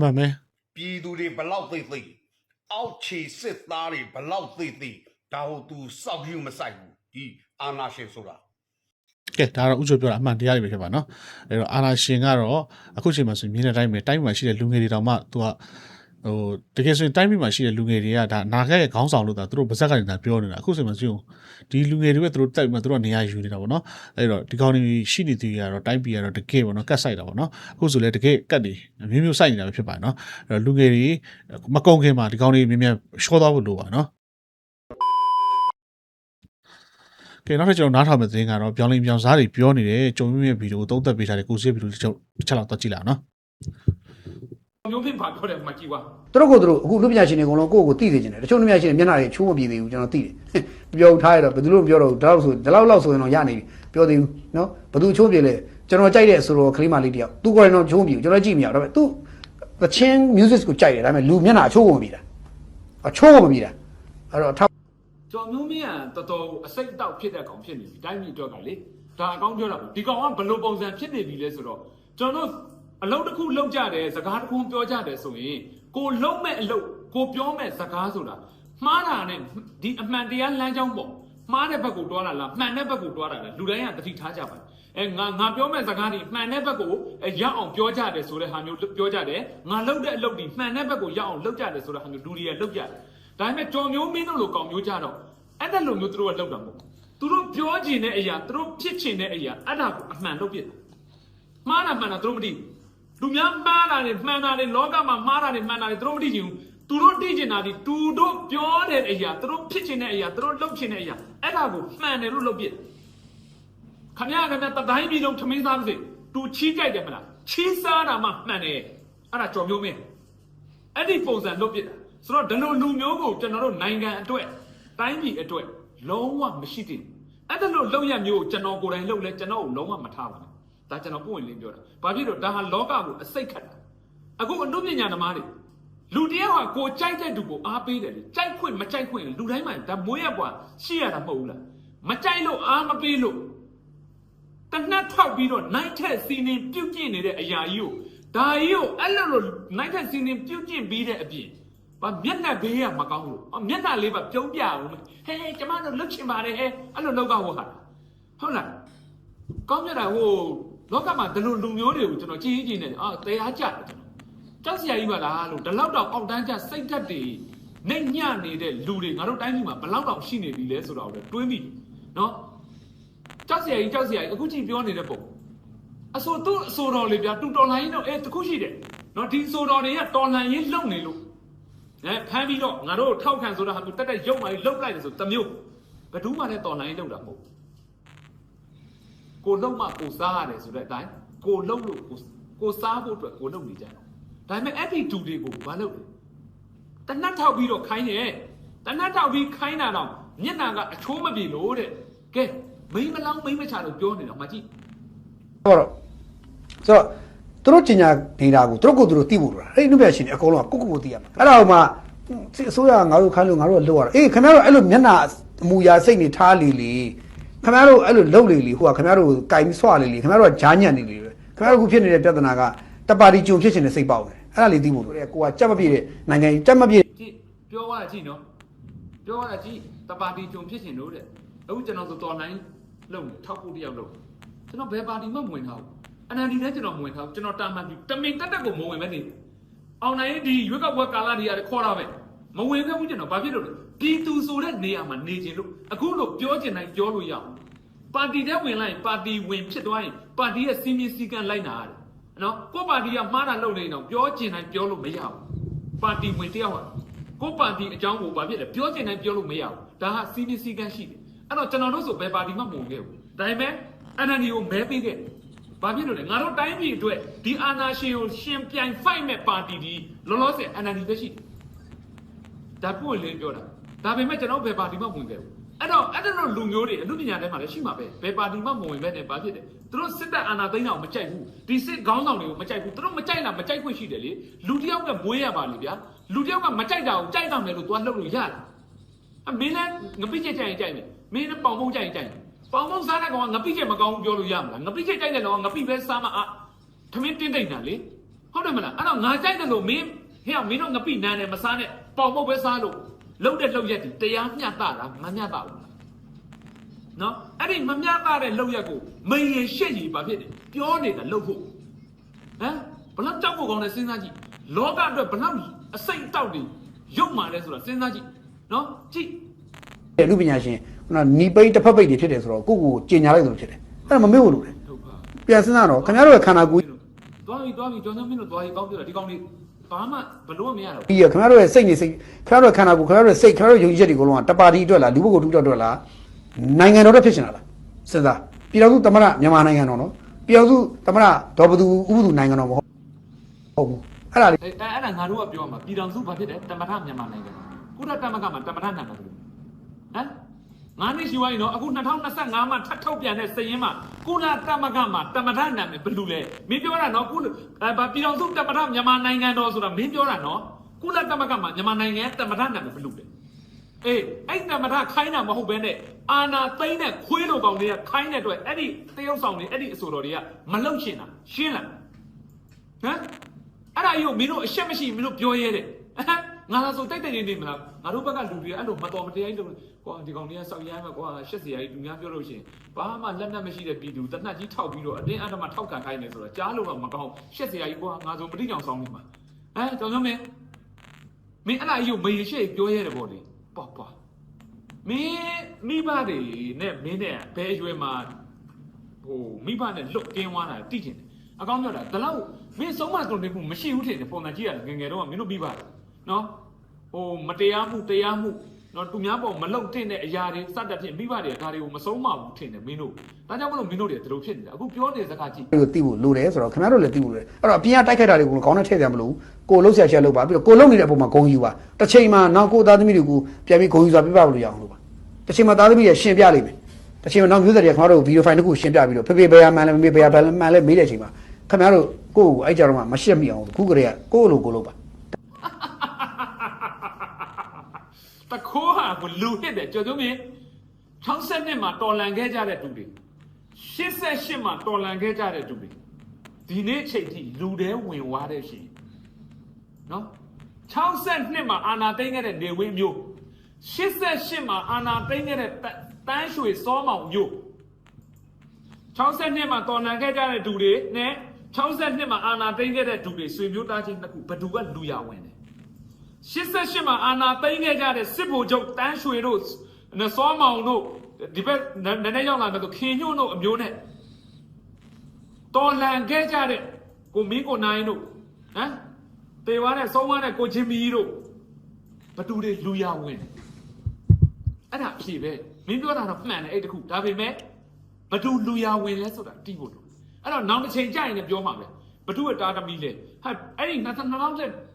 မှန်မယ်ပြည်သူတွေဘလောက်သိသိအောက်ခြေစစ်သားတွေဘလောက်သိသိ ဒါဟုသူစောက်ယူမဆိုင်ဘူးဒီအာနာရှင်ဆိုတာကဲဒါတော့ဥကျော်ပြောတာအမှန်တရားတွေပဲဖြစ်ပါနော်အဲ့တော့အာနာရှင်ကတော့အခုချိန်မှာဆိုရင်မြင်းတဲ့တိုင်းပဲတိုင်းမှာရှိတဲ့လူငယ်တွေတောင်မှသူကဟိုတကယ်ဆိုရင်တိုင်းပြည်မှာရှိတဲ့လူငယ်တွေကဒါအနာဂတ်ရဲ့ခေါင်းဆောင်လို့ဒါသူတို့ဗဇက်ကနေဒါပြောနေတာအခုချိန်မှာဆိုရင်ဒီလူငယ်တွေပဲသူတို့တိုက်မှာသူတို့ကနေရာယူနေတာပေါ့နော်အဲ့တော့ဒီကောင်းနေရှိနေသူတွေကတော့တိုင်းပြည်ကတော့တကယ်ပေါ့နော်ကတ်ဆိုင်တာပေါ့နော်အခုဆိုလဲတကယ်ကတ်တွေမျိုးမျိုးဆိုင်နေတာပဲဖြစ်ပါတယ်နော်အဲ့တော့လူငယ်တွေမကုန်းခင်မှာဒီကောင်းတွေမြင်မြန်ရှော့သွားဖို့လိုပါနော် ကဲနောက်ထပ်ကျွန်တော်နားထောင်မယ့်သတင်းကတော့ပြောင်းလဲပြောင်းစားတွေပြောနေတဲ့ကြုံမြင့်ရဲ့ဗီဒီယိုကိုသုံးသပ်ပေးထားတဲ့ကိုစီးဗီဒီယိုတစ်ချက်တစ်ချက်လောက်တော့ကြည့်လာအောင်နော်မျိုးဖြစ်ပါပြောတယ်မှကြည့်ပါသူတို့ကိုသူတို့အခုလူပညာရှင်တွေအကုန်လုံးကိုယ့်ကိုယ်ကိုသိစေချင်တယ်တချို့လူပညာရှင်တွေမျက်နှာတွေချိုးမပြေသေးဘူးကျွန်တော်သိတယ်ပြောထားရတော့ဘယ်သူလို့မပြောတော့ဘူးဒါတော့ဆိုဒီလောက်လောက်ဆိုရင်တော့ရနေပြီပြောသေးဘူးနော်ဘယ်သူချိုးပြေလဲကျွန်တော်ကြိုက်တဲ့ဆိုတော့ကလေးမလေးတယောက်သူကိုယ်တိုင်တော့ချိုးမပြေဘူးကျွန်တော်ကြည့်မရဘူးဒါပေမဲ့သူသချင်း music ကိုကြိုက်တယ်ဒါပေမဲ့လူမျက်နှာအချိုးကိုမပြေတာအချိုးကိုမပြေတာအဲ့တော့ထော က်ကျော်မျိုးမင်းကတော်တော်အစိတ်အတောက်ဖြစ်တဲ့ကောင်ဖြစ်နေပြီတိုင်းပြည်အတွက်ကလေဒါအကောင်းပြောတာပေါ့ဒီကောင်ကဘယ်လိုပုံစံဖြစ်နေပြီလဲဆိုတော့ကျွန်တော်တို့အလုပ်တစ်ခုလုပ်ကြတယ်စကားတစ်ခုပြောကြတယ်ဆိုရင်ကိုလုံးမဲ့အလုပ်ကိုပြောမဲ့စကားဆိုတာမှားတာနဲ့ဒီအမှန်တရားလမ်းကြောင်းပေါ့မှားတဲ့ဘက်ကိုတွားတာလားမှန်တဲ့ဘက်ကိုတွားတာလားလူတိုင်းကတတိထားကြပါအဲငါငါပြောမဲ့စကားဒီမှန်တဲ့ဘက်ကိုအဲရောက်အောင်ပြောကြတယ်ဆိုတဲ့ဟာမျိုးပြောကြတယ်ငါလုပ်တဲ့အလုပ်ဒီမှန်တဲ့ဘက်ကိုရောက်အောင်လုပ်ကြတယ်ဆိုတဲ့ဟာမျိုးလူတွေကလုပ်ကြတယ် ဒါပေမဲ့ကြော်မျိုးမင်းတို့လိုကောင်မျိုးကြတော့အဲ့ဒါလိုမျိုးသူတို့ကလုပ်တာမဟုတ်သူတို့ပြောချင်တဲ့အရာသူတို့ဖြစ်ချင်တဲ့အရာအဲ့ဒါကိုအမှန်လုပ်ပြတယ်မှားတာမှန်တာသူတို့မသိဘူးလူများမှားတာတွေမှန်တာတွေလောကမှာမှားတာတွေမှန်တာတွေသူတို့မသိချင်ဘူးသူတို့သိချင်တာဒီသူတို့ပြောတဲ့အရာသူတို့ဖြစ်ချင်တဲ့အရာသူတို့လုပ်ချင်တဲ့အရာအဲ့ဒါကိုမှန်တယ်လို့လုပ်ပြတယ်ခမရခမရတတိုင်းပြည်လုံးထမင်းစားပါစေသူချီးကြိုက်တယ်မလားချီးစားတာမှမှန်တယ်အဲ့ဒါကြော်မျိုးမင်းအဲ့ဒီပုံစံလုပ်ပြစ်တာ ဆိုတော့ဒီလိုလူမျိုးကိုကျွန်တော်တို့နိုင်ငံအတွက်တိုင်းပြည်အတွက်လုံးဝမရှိသင့်ဘူးအဲ့ဒါလို့လုံရမျိုးကိုကျွန်တော်ကိုယ်တိုင်လုပ်လဲကျွန်တော်ကိုလုံးဝမထားပါနဲ့ဒါကျွန်တော်ပုံဝင်လင်းပြောတာဘာဖြစ်လို့ဒါဟာလောကကိုအစိတ်ခတ်တာအခုအနုပညာသမားတွေလူတယောက်ကကိုကြိုက်တဲ့သူကိုအားပေးတယ်လေကြိုက်ခွင့်မကြိုက်ခွင့်လူတိုင်းမှာဒါမွေးရပွားရှိရတာမဟုတ်ဘူးလားမကြိုက်လို့အားမပေးလို့တနတ်ထောက်ပြီးတော့နိုင်ထက်စီနင်ပြုတ်ကျင့်နေတဲ့အရာကြီးကိုဒါကြီးကိုအဲ့လိုလိုနိုင်ထက်စီနင်ပြုတ်ကျင့်ပြီးတဲ့အပြင် ဘာမျက်နှာဘေးကမကောင်းလို့အော်မျက်နှာလေးပါပြုံးပြအောင်ဟဲဟဲကျမတို့လုတ်ချင်ပါတယ်ဟဲအဲ့လိုလောက်ကဟောဟာဟုတ်လားကောင်းမြတ်တာဟိုလောကမှာဒီလိုလူမျိုးတွေကိုကျွန်တော်ကြည်ကြည်နေတယ်အာတရားကြတယ်ကျွန်တော်ကြောက်စရာကြီးပါလားလို့ဒီလောက်တော့အောက်တန်းကျစိတ်ဓာတ်တွေနေညံ့နေတဲ့လူတွေငါတို့တိုင်းပြည်မှာဘယ်လောက်တောင်ရှိနေပြီလဲဆိုတော့လည်းတွေးမိတယ်နော်ကြောက်စရာကြီးကြောက်စရာကြီးအခုချိန်ပြောနေတဲ့ပုံအဆိုသူ့အဆိုတော်လေးဗျာတူတော်လိုင်းတော့အဲတခုရှိတယ်နော်ဒီဆိုတော်တွေကတော်လန်ရေးလုံနေလို့ အဲဖမ်းပြီးတော့ငါတို့ထောက်ခံဆိုတာဟာသူတက်တက်ရုပ်မှလုတ်လိုက်တယ်ဆိုတမျိုးဘယ်သူမှလည်းတော်လန်ရေးလုံတာမဟုတ်ကိုလုံမှကိုစားရတယ်ဆိုတဲ့အတိုင်းကိုလုံလို့ကိုကိုစားဖို့အတွက်ကိုလုံနေကြတယ်ဒါပေမဲ့အဲ့ဒီတူတွေကိုဘာလုပ်လဲတနတ်ထောက်ပြီးတော့ခိုင်းတယ်တနတ်ထောက်ပြီးခိုင်းတာတော့မျက်နှာကအချိုးမပြေလို့တဲ့ကဲမိမလောင်းမိမချလို့ပြောနေတာမကြည့်ဟုတ်တော့ဆိုတော့သူတို့ကျင်ညာနေတာကိုသူတို့ကိုယ်သူတို့သိဖို့လိုတာအဲ့ဒီနုပြရှင်တွေအကုန်လုံးကကိုယ့်ကိုယ်ကိုသိရမှာအဲ့ဒါဟိုမှာ စစ်အစိုးရကငါတို့ခိုင်းလို့ငါတို့ကလုပ်ရတာအေးခင်ဗျားတို့အဲ့လိုမျက်နှာအမူအရာစိတ်နေထားလေလေခင်ဗျားတို့အဲ့လိုလုပ်လေလေဟိုကခင်ဗျားတို့ကင်ပြီးဆွလေလေခင်ဗျားတို့ကဂျားညံ့နေလေပဲခင်ဗျားတို့ခုဖြစ်နေတဲ့ပြဿနာကတပါတီကြုံဖြစ်ရှင်တဲ့စိတ်ပေါက်တယ်အဲ့ဒါလေးသိဖို့လိုတယ်ကိုကကြက်မပြည့်တဲ့နိုင်ငံကြီးကြက်မပြည့်ကြည့်ပြောရတာကြည့်နော်ပြောရတာကြည့်တပါတီကြုံဖြစ်ရှင်လို့တဲ့အခုကျွန်တော်ဆိုတော်နိုင်လုံထောက်ဖို့တယောက်လုံကျွန်တော်ဘယ်ပါတီမှမဝင်ထားဘူးအနန္ဒီလည်းကျွန်တော်မဝင်ထားဘူးကျွန်တော်တာမန်ပြီတမင်တက်တက်ကိုမဝင်ပဲနေ အောင်နိုင်ဒီရွေးကောက်ပွဲကာလတွေရတယ်ခေါ်တာပဲမဝင်ခဲ့ဘူးကျွန်တော်ဘာဖြစ်လို့လဲပြည်သူဆိုတဲ့နေရာမှာနေခြင်းလို့အခုလို့ပြောချင်တိုင်းပြောလို့ရအောင်ပါတီတဲ့ဝင်လိုက်ရင်ပါတီဝင်ဖြစ်သွားရင်ပါတီရဲ့စီမင်းစည်းကမ်းလိုက်နာရတယ်နော်ကိုယ့်ပါတီကမှားတာလုပ်နေတော့ပြောချင်တိုင်းပြောလို့မရဘူးပါတီဝင်တယောက်ဟာကိုယ်ပါတီအကြောင်းကိုဘာဖြစ်လဲပြောချင်တိုင်းပြောလို့မရဘူးဒါဟာစီးပြီးစီးကန်းရှိတယ်အဲ့တော့ကျွန်တော်တို့ဆိုဘယ်ပါတီမှမဝင်ခဲ့ဘူးဒါပေမဲ့ NLD ကိုမဲပေးခဲ့ ဘာဖြစ်လို့လဲငါတို့တိုင်းပြည်အတွက်ဒီအာဏာရှင်ကိုရှင်ပြိုင် fight မဲ့ပါတီဒီလောလောဆယ် NLD ပဲရှိတယ်ဒါပွင့်လင်းပြောတာဒါပေမဲ့ကျွန်တော်ဘယ်ပါတီမှမဝင်ခဲ့ဘူးအဲ့တော့အဲ့တော့လူမျိုးတွေအမှုပညာထဲမှာလည်းရှိမှာပဲဘယ်ပါတီမှမဝင်ပဲနဲ့ဘာဖြစ်တယ်သူတို့စစ်တပ်အာဏာသိမ်းတာကိုမကြိုက်ဘူးဒီစစ်ခေါင်းဆောင်တွေကိုမကြိုက်ဘူးသူတို့မကြိုက်လားမကြိုက်ခွင့်ရှိတယ်လေလူတစ်ယောက်ကမွေးရပါလေဗျာလူတစ်ယောက်ကမကြိုက်တာကိုကြိုက်တာမယ်လို့သွားလုပ်လို့ရတယ်အမင်းလည်းငပိချက်ကြိုက်ရင်ကြိုက်မယ်မင်းလည်းပေါင်ပုံးကြိုက်ရင်ကြိုက်မယ် ပေါင်ပုံးစားတဲ့ကောင်ကငပိချက်မကောင်းဘူးပြောလို့ရမလားငပိချက်ကြိုက်တဲ့ကောင်ကငပိပဲစားမအားထမင်းတင်းတိတ်တာလေဟုတ်တယ်မလားအဲ့တော့ငါကြိုက်တယ်လို့မင်းဟဲ့မင်းတို့ငပိနန်းတယ်မစားနဲ့ပေါင်ပုံးပဲစားလို့လုံးတဲ့လောက်ရက်ဒီတရားမျှတတာမမျှတဘူးနော်အဲ့ဒီမမျှတတဲ့လောက်ရက်ကိုမိန်ရင်ရှက်ကြီးပါဖြစ်တယ်ပြောနေတာလောက်ဖို့ဟမ်ဘလောက်ကြောက်ဖို့ကောင်းလဲစဉ်းစားကြည့်လောကအတွက်ဘလောက်အစိတ်အတောက်တွေရုပ်မာလဲဆိုတာစဉ်းစားကြည့်နော်ကြည့် အမှုပညာရှင်ခုနနီပိတ်တစ်ဖက်ပိတ်တွေဖြစ်တယ်ဆိုတော့ကိုယ့်ကိုယ်ကျင်ညာလိုက်သလိုဖြစ်တယ်အဲ့ဒါမမေ့ဘူးလို့လေဒုက္ခပြန်စဉ်းစားတော့ခင်ဗျားတို့ရဲ့ခန္ဓာကိုယ်သွားပြီသွားပြီကျောင်းသားမင်းတို့သွားပြီကောင်းပြောတာဒီကောင်လေးဘာမှဘလို့မရတော့ဘူးပြီးရခင်ဗျားတို့ရဲ့စိတ်နေစိတ်ခင်ဗျားတို့ရဲ့ခန္ဓာကိုယ်ခင်ဗျားတို့ရဲ့စိတ်ခင်ဗျားတို့ယုံကြည်ချက်တွေကိုလုံးဝတပါတီအတွက်လားလူပုဂ္ဂိုလ်တူအတွက်လားနိုင်ငံတော်အတွက်ဖြစ်ရှင်တာလားစဉ်းစားပြည်တော်စုသမရမြန်မာနိုင်ငံတော်နော်ပြည်တော်စုသမရဒေါ်ဘသူဥပဒုနိုင်ငံတော်မဟုတ်ဟုတ်ဘူးအဲ့ဒါလေးအဲ့အဲ့ဒါငါတို့ကပြောမှာပြည်တော်စုဘာဖြစ်တယ်တမထမြန်မာနိုင်ငံကုရတမကမှာတမထနာမှာဘူးဟ မ်ငါနှစ်ရှိဝိုင်းနော်အခု2025မှာထပ်ထုတ်ပြန်တဲ့စည်ရင်းမှာကုလတမကမှာတမထနာမယ်ဘယ်လူလဲမင်းပြောတာနော်ကုလအဲဗာပြည်တော်စုတမထမြန်မာနိုင်ငံတော်ဆိုတာမင်းပြောတာနော်ကုလတမကမှာမြန်မာနိုင်ငံတမထနာမယ်ဘယ်လူလဲအေးအဲ့တမထခိုင်းတာမဟုတ်ဘဲနဲ့အာနာသိမ့်တဲ့ခွေးလိုကောင်တွေကခိုင်းတဲ့အတွက်အဲ့ဒီတရုပ်ဆောင်တွေအဲ့ဒီအဆိုတော်တွေကမလုံရှင်းတာရှင်းလားဟမ်အဲ့ဒါကြီးကိုမင်းတို့အရှက်မရှိမင်းတို့ပြောရဲတယ်ဟမ် ငါလာဆိုတိတ်တိတ်နေနေမလားငါတို့ဘက်ကလူတွေအဲ့လိုမတော်မတရားကြီးလို့ကွာဒီကောင်တွေကစောက်ရိုင်းမှာကွာရှက်စရာကြီးသူများပြောလို့ရှိရင်ဘာမှလက်နက်မရှိတဲ့ပြည်သူတနတ်ကြီးထောက်ပြီးတော့အတင်းအဓမ္မထောက်ခံခိုင်းနေဆိုတော့ကြားလို့တော့မကောင်းရှက်စရာကြီးကွာငါဆိုပဋိကြောင်ဆောင်နေမှာဟမ်ကြောင်ကြောင်မင်းမင်းအဲ့ဒါကြီးကိုမေးရှိပြောရတယ်ပေါ့လေပေါ့ပေါ့မင်းမိဘတွေနဲ့မင်းနဲ့ဘယ်အရွယ်မှာဟိုမိဘနဲ့လွတ်ကင်းသွားတာတိကျင်တယ်အကောင်းပြောတာဒါတော့မင်းဆုံးမတုံနေမှုမရှိဘူးထင်တယ်ပုံစံကြည့်ရတယ်ငယ်ငယ်တော့ကမင်းတို့မိဘတယ် နော်ဟိုမတရားမှုတရားမှုတော့သူများပေါ်မလုံတဲ့တဲ့အရာတွေစတတ်ဖြစ်မိဘတွေဒါတွေကိုမဆုံးမဘူးထင်တယ်မင်းတို့ဒါကြောင့်မလို့မင်းတို့တွေဒီလိုဖြစ်နေတာအခုပြောနေတဲ့စကားကြည့်ကိုသိဖို့လိုတယ်ဆိုတော့ခင်ဗျားတို့လည်းသိဖို့လိုတယ်အဲ့တော့အပြင်ကတိုက်ခိုက်တာတွေကိုကောင်းတဲ့ထည့်ကြမလို့ကိုလှုပ်ရှားချက်လှုပ်ပါပြီးတော့ကိုလှုပ်နေတဲ့အပေါ်မှာဂုံယူပါတစ်ချိန်မှာနောက်ကိုသားသမီးတွေကိုပြန်ပြီးဂုံယူစွာပြပလို့ရအောင်လို့ပါတစ်ချိန်မှာသားသမီးတွေရှင်းပြလိမ့်မယ်တစ်ချိန်မှာနောက်မျိုးဆက်တွေကခင်ဗျားတို့ဗီဒီယိုဖိုင်တစ်ခုရှင်းပြပြီးတော့ဖေဖေဘယ်ဟာမှန်လဲမမေဘယ်ဟာမှန်လဲမေးတဲ့အချိန်မှာခင်ဗျားတို့ကိုယ့်ကိုအဲ့ကြတော့မှမရှက်မိအောင်ခုကလေးကကိုယ့်လိုကိုလုပ်ပါ တ ခိုးဟာကိုလူဟစ်တယ်ကြော်ကြုံမြင်62မှာတော်လန်ခဲ့ကြတဲ့သူတွေ88မှာတော်လန်ခဲ့ကြတဲ့သူတွေဒီနေ့ချိန်ထိလူတဲဝင်သွားတဲ့ရှင်နော်62မှာအာနာသိမ့်ခဲ့တဲ့နေဝင်းမျိုး88မှာအာနာသိမ့်ခဲ့တဲ့တတန်းရွှေစောမောင်မျိုး62မှာတော်လန်ခဲ့ကြတဲ့သူတွေနဲ့62မှာအာနာသိမ့်ခဲ့တဲ့သူတွေဆွေမျိုးသားချင်းနှစ်ခုဘယ်သူကလူရဝင်တယ် 88မှာအာနာသိမ်းခဲ့ကြတဲ့စစ်ဗိုလ်ချုပ်တန်းရွှေတို့နစောမောင်တို့ဒီဘက်နည်းနည်းရောက်လာမယ်ဆိုခင်ညွန့်တို့အမျိုးနဲ့တော်လန်ခဲ့ကြတဲ့ကိုမင်းကိုနိုင်တို့ဟမ်တေဝါနဲ့ဆုံးဝါနဲ့ကိုချင်းမီတို့ဘသူတွေလူရဝင်တယ်အဲ့ဒါအဖြေပဲမင်းပြောတာတော့မှန်တယ်အဲ့တခုဒါပေမဲ့ဘသူလူရဝင်လဲဆိုတာတိဖို့လို့အဲ့တော့နောက်တစ်ချိန်ကြာရင်လည်းပြောမှာပဲဘသူကတားသမီးလဲဟာအဲ့ဒီ2000 2000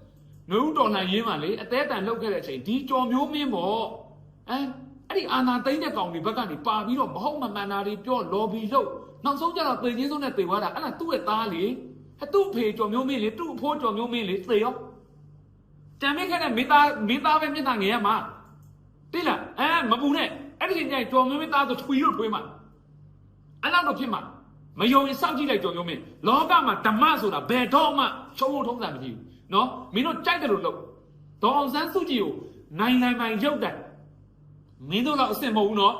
နွေဦးတော်လှန်ရေးမှာလေအသေးအတန်လောက်ခဲ့တဲ့အချိန်ဒီကြော်မျိုးမင်းပေါ့အဲအဲ့ဒီအာနာသိမ့်တဲ့ကောင်တွေဘက်ကနေပါပြီးတော့မဟုတ်မမှန်တာတွေပြောလော်ဘီလုပ်နောက်ဆုံးကျတော့ပေချင်းဆုံးနဲ့တေသွားတာအဲ့ဒါသူ့ရဲ့သားလေအသူ့အဖေကြော်မျိုးမင်းလေသူ့အဖိုးကြော်မျိုးမင်းလေသေရောတံမိခဲ့တဲ့မိသားမိသားပဲမျက်နှာငယ်ရမှာတိလားအဲမပူနဲ့အဲ့ဒီချိန်ကျရင်ကြော်မျိုးမင်းသားဆိုထွေလို့ထွေးမှာအဲ့လောက်တော့ဖြစ်မှာ မယုံရင်စောင့်ကြည့်လိုက်ကြော်မျိုးမင်းလောကမှာဓမ္မဆိုတာဘယ်တော့မှချုံးဖို့ထုံးစံမရှိဘူးနော်မင်းတို့ကြိုက်တယ်လို့လုပ်ဒေါအောင်ဆန်းစုကြည်ကိုနိုင်နိုင်ပိုင်ရုပ်တယ်မင်းတို့တော့အစ်စ်မဟုတ်ဘူးနော်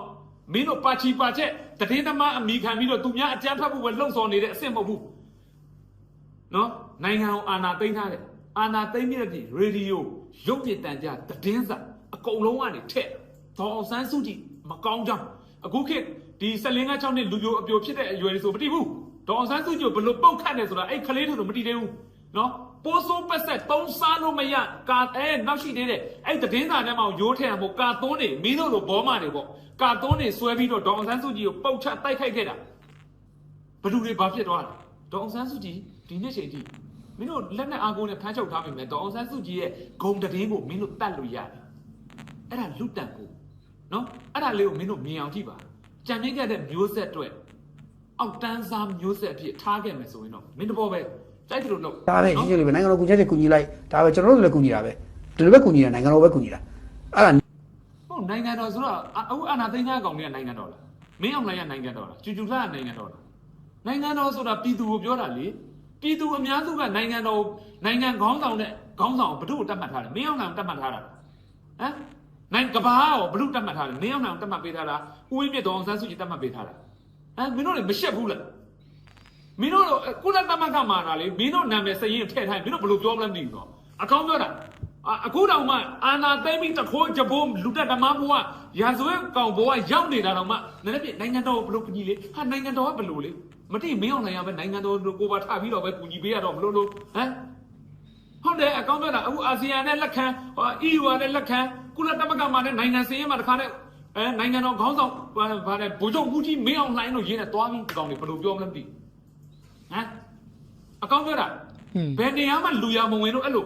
မင်းတို့ပါချီပါချက်တည်င်းသမားအမိခံပြီးတော့သူများအကြမ်းဖက်ဖို့ပဲလှုံ့ဆော်နေတဲ့အစ်စ်မဟုတ်ဘူးနော်နိုင်ငံကိုအာဏာသိမ်းထားတယ်အာဏာသိမ်းပြီးတဲ့ပြင်ရေဒီယိုရုပ်ပြတန်ကြတည်င်းစာအကုန်လုံးကနေထက်ဒေါအောင်ဆန်းစုကြည်မကောင်းကြောင်းအခုခေတ် ဒီ14 6နှစ်လူပြိုအပြိုဖြစ်တဲ့အရွယ်တွေဆိုမတည်ဘူးဒေါအောင်ဆန်းစုကြည်ကိုဘယ်လိုပုတ်ခတ်နေဆိုတာအဲ့ကလေးတို့မတည်သေးဘူးနော်ပိုးစိုးပက်ဆက်သုံးစားလို့မရကာအဲနောက်ရှိသေးတယ်အဲ့တည်င်းစာထဲမှာရိုးထည့်အောင်ကာသွန်းနေမင်းတို့လိုဘောမတွေပေါ့ကာသွန်းနေဆွဲပြီးတော့ဒေါအောင်ဆန်းစုကြည်ကိုပုတ်ချတိုက်ခိုက်ခဲ့တာဘယ်သူတွေဘာဖြစ်သွားလဲဒေါအောင်ဆန်းစုကြည်ဒီနေ့ချိန်ထိမင်းတို့လက်နဲ့အားကိုးနဲ့ဖမ်းချုပ်ထားပြီမဲ့ဒေါအောင်ဆန်းစုကြည်ရဲ့ဂုံတည်င်းကိုမင်းတို့တတ်လို့ရတယ်အဲ့ဒါလူတန်ကိုနော်အဲ့ဒါလေးကိုမင်းတို့မြင်အောင်ကြည့်ပါ ကြံမြင့်ခဲ့တဲ့မျိုးဆက်အတွက်အောက်တန်းစားမျိုးဆက်အဖြစ်ထားခဲ့မယ်ဆိုရင်တော့မင်းတဘောပဲတိုက်တယ်လို့လုပ်ဒါပဲရှင်းရှင်းလေးပဲနိုင်ငံတော်ကူညီချက်ကူညီလိုက်ဒါပဲကျွန်တော်တို့လည်းကူညီတာပဲဒီလိုပဲကူညီတာနိုင်ငံတော်ပဲကူညီတာအဲ့ဒါဟုတ်နိုင်ငံတော်ဆိုတော့အအခုအာနာသိန်းသားကောင်တွေကနိုင်ငံတော်လားမင်းအောင်လှိုင်ကနိုင်ငံတော်လားကျူကျူလှကနိုင်ငံတော်လားနိုင်ငံတော်ဆိုတာပြည်သူကိုပြောတာလေပြည်သူအများစုကနိုင်ငံတော်နိုင်ငံခေါင်းဆောင်နဲ့ခေါင်းဆောင်ဘု து ကိုတတ်မှတ်ထားတယ်မင်းအောင်လှိုင်ကိုတတ်မှတ်ထားတာဟမ် နိုင်ကဘာရောဘု து တတ်မှတ်ထားတယ်မင်းအောင်လှိုင်ကိုတတ်မှတ်ပေးထားတာဦးဝင်းမြင့်တော်အောင်ဆန်းစုကြည်တတ်မှတ်ပေးထားတာဟမ်မင်းတို့တွေမရှက်ဘူးလားမင်းတို့ကုလသမဂ္ဂမှာတာလေမင်းတို့နာမည်စရင်ထည့်ထားရင်မင်းတို့ဘယ်လိုပြောမလဲမသိဘူးတော့အကောင်းပြောတာအအခုတောင်မှအာနာသိမ့်ပြီးတခိုးကြဘိုးလူတက်ဓမ္မဘဝရာဇဝဲကောင်ဘဝရောက်နေတာတောင်မှနည်းနည်းပြနိုင်ငံတော်ကိုဘယ်လိုကူညီလေဟာနိုင်ငံတော်ကဘယ်လိုလေမတိမင်းအောင်နိုင်ရပဲနိုင်ငံတော်ကိုပါထားပြီးတော့ပဲကူညီပေးရတော့ဘလို့လို့ဟမ်ဟုတ်တယ်အကောင်းပြောတာအခုအာဆီယံနဲ့လက်ခံဟော EU နဲ့လက်ခံ ကုလသမဂ္ဂမှာနဲ့နိုင်ငံစည်းရင်မှာတခါနဲ့အဲနိုင်ငံတော်ခေါင်းဆောင်ဗါတဲ့ဗိုလ်ချုပ်မှုကြီးမင်းအောင်လှိုင်တို့ရင်းနဲ့တွားပြီးကောင်တွေဘယ်လိုပြောမလဲမသိဟမ်အကောင်းပြောတာဘယ်နေရာမှာလူရမဝင်လို့အဲ့လို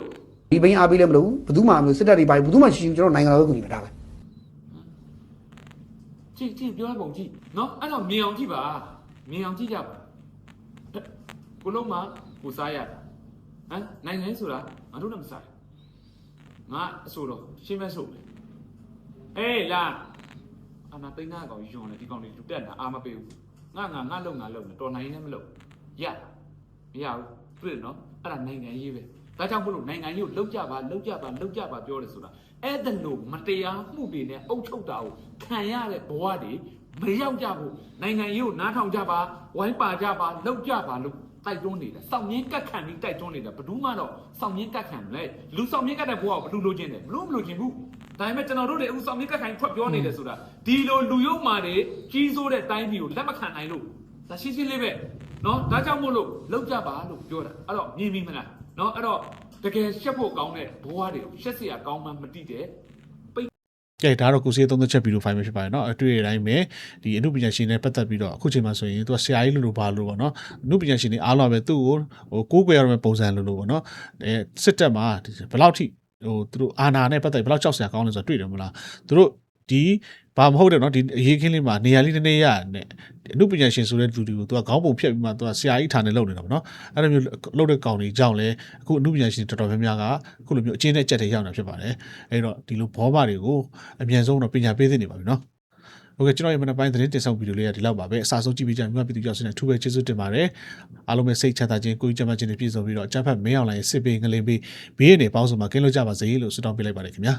ဒီဘိန်းအားပေးလည်းမလုပ်ဘူးဘယ်သူမှမလုပ်စစ်တပ်တွေဘာဘယ်သူမှရှိဘူးကျွန်တော်နိုင်ငံတော်ပဲကူညီမှာဒါပဲကြည့်ကြည့်ပြောရပုံကြည့်နော်အဲ့တော့မြင်အောင်ကြည့်ပါမြင်အောင်ကြည့်ကြပါကိုလုံးမကိုစားရတာဟမ်နိုင်ငံရေးဆိုတာငါတို့လည်းမစားငါအဆိုတော့ရှင်းမဲဆိုမယ် အေးလာအနာသိန်းသားကောင်ယွန်တယ်ဒီကောင်တွေလူတက်တာအာမပေးဘူးငါငါငါလုံငါလုံတော်နိုင်လည်းမလုံရမရဘူးတွေ့နော်အဲ့ဒါနိုင်ငံရေးပဲဒါကြောင့်မလို့နိုင်ငံရေးကိုလှုပ်ကြပါလှုပ်ကြပါလှုပ်ကြပါပြောတယ်ဆိုတာအဲ့ဒါလို့မတရားမှုတွေနဲ့အုပ်ချုပ်တာကိုခံရတဲ့ဘဝတွေမရောက်ကြဘူးနိုင်ငံရေးကိုနားထောင်ကြပါဝိုင်းပါကြပါလှုပ်ကြပါလို့တိုက်တွန်းနေတယ်စောင့်မြင်းကတ်ခံပြီးတိုက်တွန်းနေတယ်ဘယ်သူမှတော့စောင့်မြင်းကတ်ခံမလဲလူစောင့်မြင်းကတ်တဲ့ဘဝကိုဘယ်သူလိုချင်တယ်ဘလို့မလိုချင်ဘူး ဒါပေမဲ့ကျွန်တော်တို့တွေအခုစောင့်မြင်းကတ်ခံထွက်ပြောနေတယ်ဆိုတာဒီလိုလူယုံမာတွေကြီးစိုးတဲ့တိုင်းပြည်ကိုလက်မခံနိုင်လို့ဒါရှင်းရှင်းလေးပဲเนาะဒါကြောင့်မို့လို့လောက်ကြပါလို့ပြောတာအဲ့တော့မြင်ပြီမလားเนาะအဲ့တော့တကယ်ရှက်ဖို့ကောင်းတဲ့ဘဝတွေကိုရှက်เสียကောင်းမှမတိတဲ့ ကဲဒါတော့ကိုစီသုံးသက်ချက်ဗီဒီယိုဖိုင်ပဲဖြစ်ပါတယ်เนาะအတွေ့အတိုင်းပဲဒီအမှုပညာရှင်တွေပတ်သက်ပြီးတော့အခုချိန်မှာဆိုရင်သူကဆရာကြီးလို့လို့ပါလို့ပေါ့เนาะအမှုပညာရှင်တွေအားလုံးပဲသူ့ကိုဟိုကိုးကွယ်ရမယ့်ပုံစံလို့လို့ပေါ့เนาะအဲစစ်တပ်မှာဒီဘယ်လောက်ထိ ဟိုသူတို့အာနာနဲ့ပတ်သက်ဘယ်လောက်ကြောက်စရာကောင်းလဲဆိုတော့တွေ့တယ်မလားသူတို့ဒီဘာမဟုတ်တယ်နော်ဒီအရေးခင်းလေးမှာနေရာလေးနည်းနည်းရနဲ့အမှုပညာရှင်ဆိုတဲ့လူတွေကိုသူကခေါင်းပုံဖြတ်ပြီးမှသူကဆရာကြီးထားနေလုပ်နေတာပေါ့နော်အဲ့လိုမျိုးလုပ်တဲ့ကောင်တွေကြောင့်လဲအခုအမှုပညာရှင်တော်တော်များများကအခုလိုမျိုးအချင်းနဲ့ကြက်တွေရောက်နေတာဖြစ်ပါတယ်အဲ့တော့ဒီလိုဘောမတွေကိုအမြန်ဆုံးတော့ပညာပေးသင့်နေပါပြီနော် โอเคကျွန်တော်ရဲ့မနက်ပိုင်းသတင်းတင်ဆောင်ဗီဒီယိုလေးကဒီလောက်ပါပဲအစားဆုံးကြည့်ပေးကြမြန်မာပြည်သူကြောက်စင်းနဲ့ထူပဲကျေးဇူးတင်ပါတယ်အားလုံးပဲစိတ်ချမ်းသာခြင်းကိုယ်ကြီးကျန်းမာခြင်းနဲ့ပြည့်စုံပြီးတော့အကြမ်းဖက်မင်းအောင်လိုင်းစစ်ပေးငလင်းပေးဘေးရည်နေပေါင်းစုံမှာကင်းလို့ကြပါစေလို့ဆုတောင်းပေးလိုက်ပါတယ်ခင်ဗျာ